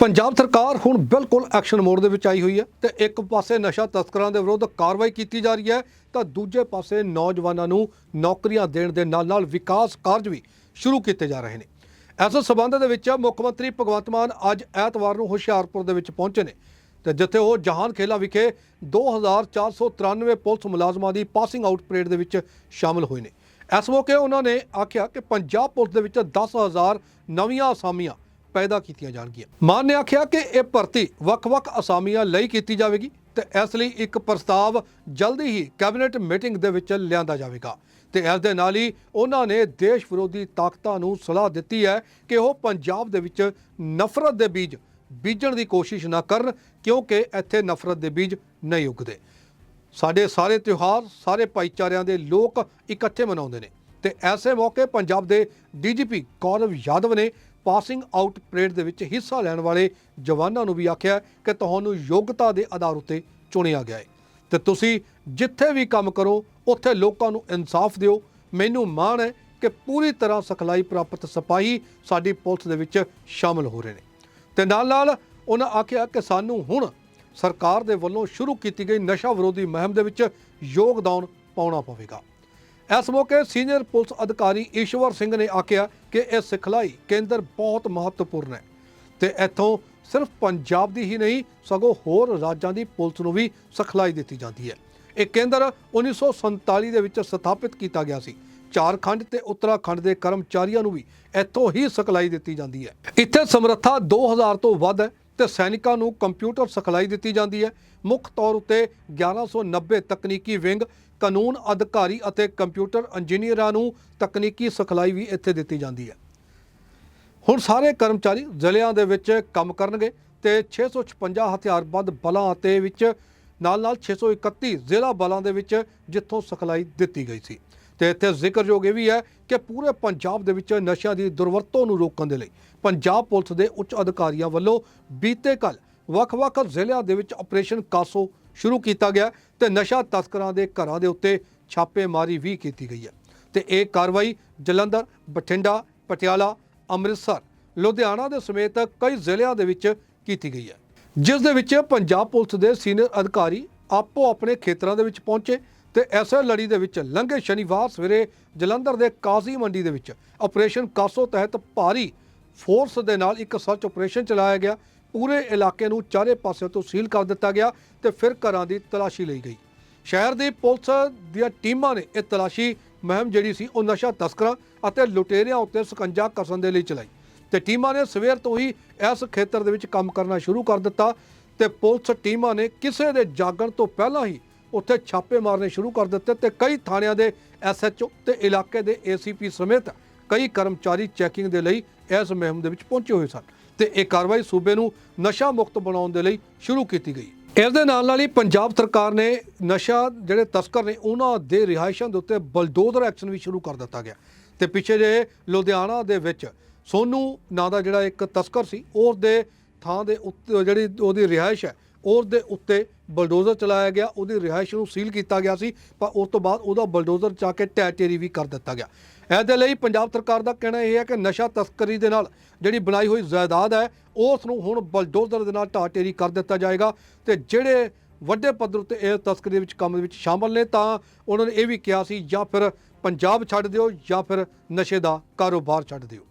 ਪੰਜਾਬ ਸਰਕਾਰ ਹੁਣ ਬਿਲਕੁਲ ਐਕਸ਼ਨ ਮੋਡ ਦੇ ਵਿੱਚ ਆਈ ਹੋਈ ਹੈ ਤੇ ਇੱਕ ਪਾਸੇ ਨਸ਼ਾ ਤਸਕਰਾਂ ਦੇ ਵਿਰੁੱਧ ਕਾਰਵਾਈ ਕੀਤੀ ਜਾ ਰਹੀ ਹੈ, ਤਾਂ ਦੂਜੇ ਪਾਸੇ ਨੌਜਵਾਨਾਂ ਨੂੰ ਨੌਕਰੀਆਂ ਦੇਣ ਦੇ ਨਾਲ-ਨਾਲ ਵਿਕਾਸ ਕਾਰਜ ਵੀ ਸ਼ੁਰੂ ਕੀਤੇ ਜਾ ਰਹੇ ਨੇ। ਇਸ ਸਬੰਧ ਦੇ ਵਿੱਚ ਮੁੱਖ ਮੰਤਰੀ ਭਗਵੰਤ ਮਾਨ ਅੱਜ ਐਤਵਾਰ ਨੂੰ ਹੁਸ਼ਿਆਰਪੁਰ ਦੇ ਵਿੱਚ ਪਹੁੰਚੇ ਨੇ ਤੇ ਜਿੱਥੇ ਉਹ ਜਹਾਨ ਖੇਲਾ ਵਿਖੇ 2493 ਪੁਲਿਸ ਮੁਲਾਜ਼ਮਾਂ ਦੀ ਪਾਸਿੰਗ ਆਊਟ ਪਰੇਡ ਦੇ ਵਿੱਚ ਸ਼ਾਮਲ ਹੋਏ ਨੇ। ਇਸ ਮੌਕੇ ਉਹਨਾਂ ਨੇ ਆਖਿਆ ਕਿ ਪੰਜਾਬ ਪੁਲਿਸ ਦੇ ਵਿੱਚ 10000 ਨਵੀਆਂ ਅਸਾਮੀਆਂ ਪੈਦਾ ਕੀਤੀਆਂ ਜਾਣਗੀਆਂ। ਮਾਨ ਨੇ ਆਖਿਆ ਕਿ ਇਹ ਭਰਤੀ ਵੱਖ-ਵੱਖ ਅਸਾਮੀਆਂ ਲਈ ਕੀਤੀ ਜਾਵੇਗੀ ਤੇ ਇਸ ਲਈ ਇੱਕ ਪ੍ਰਸਤਾਵ ਜਲਦੀ ਹੀ ਕੈਬਨਿਟ ਮੀਟਿੰਗ ਦੇ ਵਿੱਚ ਲਿਆਂਦਾ ਜਾਵੇਗਾ। ਤੇ ਇਸ ਦੇ ਨਾਲ ਹੀ ਉਹਨਾਂ ਨੇ ਦੇਸ਼ ਵਿਰੋਧੀ ਤਾਕਤਾਂ ਨੂੰ ਸਲਾਹ ਦਿੱਤੀ ਹੈ ਕਿ ਉਹ ਪੰਜਾਬ ਦੇ ਵਿੱਚ ਨਫ਼ਰਤ ਦੇ ਬੀਜ ਬੀਜਣ ਦੀ ਕੋਸ਼ਿਸ਼ ਨਾ ਕਰਨ, ਕਿਉਂਕਿ ਇੱਥੇ ਨਫ਼ਰਤ ਦੇ ਬੀਜ ਨਹੀਂ ਉੱਗਦੇ। ਸਾਡੇ ਸਾਰੇ ਤਿਉਹਾਰ, ਸਾਰੇ ਭਾਈਚਾਰਿਆਂ ਦੇ ਲੋਕ ਇਕੱਠੇ ਮਨਾਉਂਦੇ ਨੇ। ਤੇ ਐਸੇ ਮੌਕੇ ਪੰਜਾਬ ਦੇ ਡੀਜੀਪੀ ਗੌਰਵ ਯਾਦਵ ਨੇ ਪਾਸਿੰਗ ਆਊਟ ਪਰੇਡ ਦੇ ਵਿੱਚ ਹਿੱਸਾ ਲੈਣ ਵਾਲੇ ਜਵਾਨਾਂ ਨੂੰ ਵੀ ਆਖਿਆ ਕਿ ਤੁਹਾਨੂੰ ਯੋਗਤਾ ਦੇ ਆਧਾਰ ਉੱਤੇ ਚੁਣਿਆ ਗਿਆ ਹੈ। ਤੇ ਤੁਸੀਂ ਜਿੱਥੇ ਵੀ ਕੰਮ ਕਰੋ, ਉੱਥੇ ਲੋਕਾਂ ਨੂੰ ਇਨਸਾਫ ਦਿਓ। ਮੈਨੂੰ ਮਾਣ ਹੈ ਕਿ ਪੂਰੀ ਤਰ੍ਹਾਂ ਸਿਖਲਾਈ ਪ੍ਰਾਪਤ ਸਿਪਾਹੀ ਸਾਡੀ ਪੁਲਿਸ ਦੇ ਵਿੱਚ ਸ਼ਾਮਲ ਹੋ ਰਹੇ ਨੇ। ਤੇ ਨਾਲ ਨਾਲ ਉਹਨਾਂ ਆਖਿਆ ਕਿ ਸਾਨੂੰ ਹੁਣ ਸਰਕਾਰ ਦੇ ਵੱਲੋਂ ਸ਼ੁਰੂ ਕੀਤੀ ਗਈ ਨਸ਼ਾ ਵਿਰੋਧੀ ਮੁਹਿੰਮ ਦੇ ਵਿੱਚ ਯੋਗਦਾਨ ਪਾਉਣਾ ਪਵੇਗਾ। ਇਸ ਮੌਕੇ ਸੀਨੀਅਰ ਪੁਲਿਸ ਅਧਿਕਾਰੀ ਈਸ਼ਵਰ ਸਿੰਘ ਨੇ ਆਖਿਆ ਕਿ ਇਹ ਸਿਖਲਾਈ ਕੇਂਦਰ ਬਹੁਤ ਮਹੱਤਵਪੂਰਨ ਹੈ ਤੇ ਇੱਥੋਂ ਸਿਰਫ ਪੰਜਾਬ ਦੀ ਹੀ ਨਹੀਂ, ਸਗੋਂ ਹੋਰ ਰਾਜਾਂ ਦੀ ਪੁਲਿਸ ਨੂੰ ਵੀ ਸਿਖਲਾਈ ਦਿੱਤੀ ਜਾਂਦੀ ਹੈ। ਇਹ ਕੇਂਦਰ 1947 ਦੇ ਵਿੱਚ ਸਥਾਪਿਤ ਕੀਤਾ ਗਿਆ ਸੀ। ਝਾਰਖੰਡ ਤੇ ਉੱਤਰਾਖੰਡ ਦੇ ਕਰਮਚਾਰੀਆਂ ਨੂੰ ਵੀ ਇੱਥੋਂ ਹੀ ਸਿਖਲਾਈ ਦਿੱਤੀ ਜਾਂਦੀ ਹੈ। ਇੱਥੇ ਸਮਰੱਥਾ 2000 ਤੋਂ ਵੱਧ ਹੈ ਤੇ ਸੈਨਿਕਾਂ ਨੂੰ ਕੰਪਿਊਟਰ ਸਿਖਲਾਈ ਦਿੱਤੀ ਜਾਂਦੀ ਹੈ। ਮੁੱਖ ਤੌਰ ਉੱਤੇ 1190 ਤਕਨੀਕੀ ਵਿੰਗ, ਕਾਨੂੰਨ ਅਧਿਕਾਰੀ ਅਤੇ ਕੰਪਿਊਟਰ ਇੰਜੀਨੀਅਰਾਂ ਨੂੰ ਤਕਨੀਕੀ ਸਿਖਲਾਈ ਵੀ ਇੱਥੇ ਦਿੱਤੀ ਜਾਂਦੀ ਹੈ। ਹੁਣ ਸਾਰੇ ਕਰਮਚਾਰੀ ਜ਼ਿਲ੍ਹਿਆਂ ਦੇ ਵਿੱਚ ਕੰਮ ਕਰਨਗੇ ਤੇ 656 ਹਥਿਆਰਬੰਦ ਬਲਾਂ ਅਤੇ ਵਿੱਚ, ਨਾਲ-ਨਾਲ 631 ਜ਼ਿਲ੍ਹਾ ਬਲਾਂ ਦੇ ਵਿੱਚ ਜਿੱਥੋਂ ਸਿਖਲਾਈ ਦਿੱਤੀ ਗਈ ਸੀ। ਤੇ ਇੱਥੇ ਜ਼ਿਕਰਯੋਗ ਇਹ ਵੀ ਹੈ ਕਿ ਪੂਰੇ ਪੰਜਾਬ ਦੇ ਵਿੱਚ ਨਸ਼ਿਆਂ ਦੀ ਦੁਰਵਰਤੋਂ ਨੂੰ ਰੋਕਣ ਦੇ ਲਈ ਪੰਜਾਬ ਪੁਲਿਸ ਦੇ ਉੱਚ ਅਧਿਕਾਰੀਆਂ ਵੱਲੋਂ ਬੀਤੇ ਕੱਲ ਵੱਖ-ਵੱਖ ਜ਼ਿਲ੍ਹਿਆਂ ਦੇ ਵਿੱਚ ਆਪਰੇਸ਼ਨ ਕਾਸੋ ਸ਼ੁਰੂ ਕੀਤਾ ਗਿਆ ਤੇ ਨਸ਼ਾ ਤਸਕਰਾਂ ਦੇ ਘਰਾਂ ਦੇ ਉੱਤੇ ਛਾਪੇਮਾਰੀ ਵੀ ਕੀਤੀ ਗਈ ਹੈ। ਤੇ ਇਹ ਕਾਰਵਾਈ ਜਲੰਧਰ, ਬਠਿੰਡਾ, ਪਟਿਆਲਾ, ਅੰਮ੍ਰਿਤਸਰ, ਲੁਧਿਆਣਾ ਦੇ ਸਮੇਤ ਕਈ ਜ਼ਿਲ੍ਹਿਆਂ ਦੇ ਵਿੱਚ ਕੀਤੀ ਗਈ ਹੈ। ਜਿਸ ਦੇ ਵਿੱਚ ਪੰਜਾਬ ਪੁਲਿਸ ਦੇ ਸੀਨੀਅਰ ਅਧਿਕਾਰੀ ਆਪੋ ਆਪਣੇ ਖੇਤਰਾਂ ਦੇ ਵਿੱਚ ਪਹੁੰਚੇ ਤੇ ਐਸੇ ਲੜੀ ਦੇ ਵਿੱਚ ਲੰਘੇ ਸ਼ਨੀਵਾਰ ਸਵੇਰੇ ਜਲੰਧਰ ਦੇ ਕਾਜ਼ੀ ਮੰਡੀ ਦੇ ਵਿੱਚ। ਆਪਰੇਸ਼ਨ ਕਾਸੋ ਤਹਿਤ ਭਾਰੀ ਫੋਰਸ ਦੇ ਨਾਲ ਇੱਕ ਸਰਚ ਆਪਰੇਸ਼ਨ ਚਲਾਇਆ ਗਿਆ। ਪੂਰੇ ਇਲਾਕੇ ਨੂੰ ਚਾਰੇ ਪਾਸੇ ਤੋਂ ਸੀਲ ਕਰ ਦਿੱਤਾ ਗਿਆ ਤੇ ਫਿਰ ਘਰਾਂ ਦੀ ਤਲਾਸ਼ੀ ਲਈ ਗਈ। ਸ਼ਹਿਰ ਦੀ ਪੁਲਿਸ ਦੀਆਂ ਟੀਮਾਂ ਨੇ ਇਹ ਤਲਾਸ਼ੀ ਮੁਹਿੰਮ ਜਿਹੜੀ ਸੀ ਉਹ ਨਸ਼ਾ ਤਸਕਰਾਂ ਅਤੇ ਲੁਟੇਰਿਆਂ ਉੱਤੇ ਸਕੰਜਾ ਕਸਣ ਦੇ ਲਈ ਚਲਾਈ। ਤੇ ਟੀਮਾਂ ਨੇ ਸਵੇਰ ਤੋਂ ਹੀ ਇਸ ਖੇਤਰ ਦੇ ਵਿੱਚ ਕੰਮ ਕਰਨਾ ਸ਼ੁਰੂ ਕਰ ਦਿੱਤਾ ਤੇ ਪੁਲਿਸ ਟੀਮਾਂ ਨੇ ਕਿਸੇ ਦੇ ਜਾਗਣ ਤੋਂ ਪਹਿਲਾਂ ਹੀ ਉੱਥੇ ਛਾਪੇ ਮਾਰਨੇ ਸ਼ੁਰੂ ਕਰ ਦਿੱਤੇ ਤੇ ਕਈ ਥਾਣਿਆਂ ਦੇ ਐਸਐਚਓ ਤੇ ਇਲਾਕੇ ਦੇ ਏਸੀਪੀ ਸਮੇਤ ਕਈ ਕਰਮਚਾਰੀ ਚੈਕਿੰਗ ਦੇ ਲਈ ਇਸ ਮੁਹਿੰਮ ਦੇ ਵਿੱਚ ਪਹੁੰਚੇ ਹੋਏ ਸਨ ਤੇ ਇਹ ਕਾਰਵਾਈ ਸੂਬੇ ਨੂੰ ਨਸ਼ਾ ਮੁਕਤ ਬਣਾਉਣ ਦੇ ਲਈ ਸ਼ੁਰੂ ਕੀਤੀ ਗਈ। ਇਸ ਦੇ ਨਾਲ ਨਾਲ ਹੀ ਪੰਜਾਬ ਸਰਕਾਰ ਨੇ ਨਸ਼ਾ ਜਿਹੜੇ ਤਸਕਰ ਨੇ ਉਹਨਾਂ ਦੇ ਰਿਹਾਇਸ਼ਾਂ ਦੇ ਉੱਤੇ ਬਲਡੋਜ਼ਰ ਐਕਸ਼ਨ ਵੀ ਸ਼ੁਰੂ ਕਰ ਦਿੱਤਾ ਗਿਆ। ਤੇ ਪਿੱਛੇ ਜੇ ਲੁਧਿਆਣਾ ਦੇ ਵਿੱਚ ਸੋਨੂ ਨਾਂ ਦਾ ਜਿਹੜਾ ਇੱਕ ਤਸਕਰ ਸੀ, ਉਸ ਦੇ ਥਾਂ ਦੇ ਉੱਤੇ ਜਿਹੜੀ ਉਹਦੀ ਰਿਹਾਇਸ਼ ਹੈ ਉਸ ਦੇ ਉੱਤੇ ਬਲਡੋਜ਼ਰ ਚਲਾਇਆ ਗਿਆ, ਉਹਦੀ ਰਿਹਾਇਸ਼ ਨੂੰ ਸੀਲ ਕੀਤਾ ਗਿਆ ਸੀ, ਪਰ ਉਸ ਤੋਂ ਬਾਅਦ ਉਹਦਾ ਬਲਡੋਜ਼ਰ ਚਾ ਕੇ ਢਹਿ ਵੀ ਕਰ ਦਿੱਤਾ ਗਿਆ। ਇਹਦੇ ਲਈ ਪੰਜਾਬ ਸਰਕਾਰ ਦਾ ਕਹਿਣਾ ਇਹ ਹੈ ਕਿ ਨਸ਼ਾ ਤਸਕਰੀ ਦੇ ਨਾਲ ਜਿਹੜੀ ਬਣਾਈ ਹੋਈ ਜਾਇਦਾਦ ਹੈ, ਉਸ ਨੂੰ ਹੁਣ ਬਲਡੋਜ਼ਰ ਦੇ ਨਾਲ ਢਾਹ ਢੇਰੀ ਕਰ ਦਿੱਤਾ ਜਾਏਗਾ, ਤੇ ਜਿਹੜੇ ਵੱਡੇ ਪੱਧਰ ਉੱਤੇ ਇਹ ਤਸਕਰੀ ਵਿੱਚ ਕੰਮ ਦੇ ਵਿੱਚ ਸ਼ਾਮਲ ਨੇ, ਤਾਂ ਉਹਨਾਂ ਨੇ ਇਹ ਵੀ ਕਿਹਾ ਸੀ, ਜਾਂ ਫਿਰ ਪੰਜਾਬ ਛੱਡ ਦਿਓ, ਜਾਂ ਫਿਰ ਨਸ਼ੇ ਦਾ ਕਾਰੋਬਾਰ ਛੱਡ ਦਿਓ।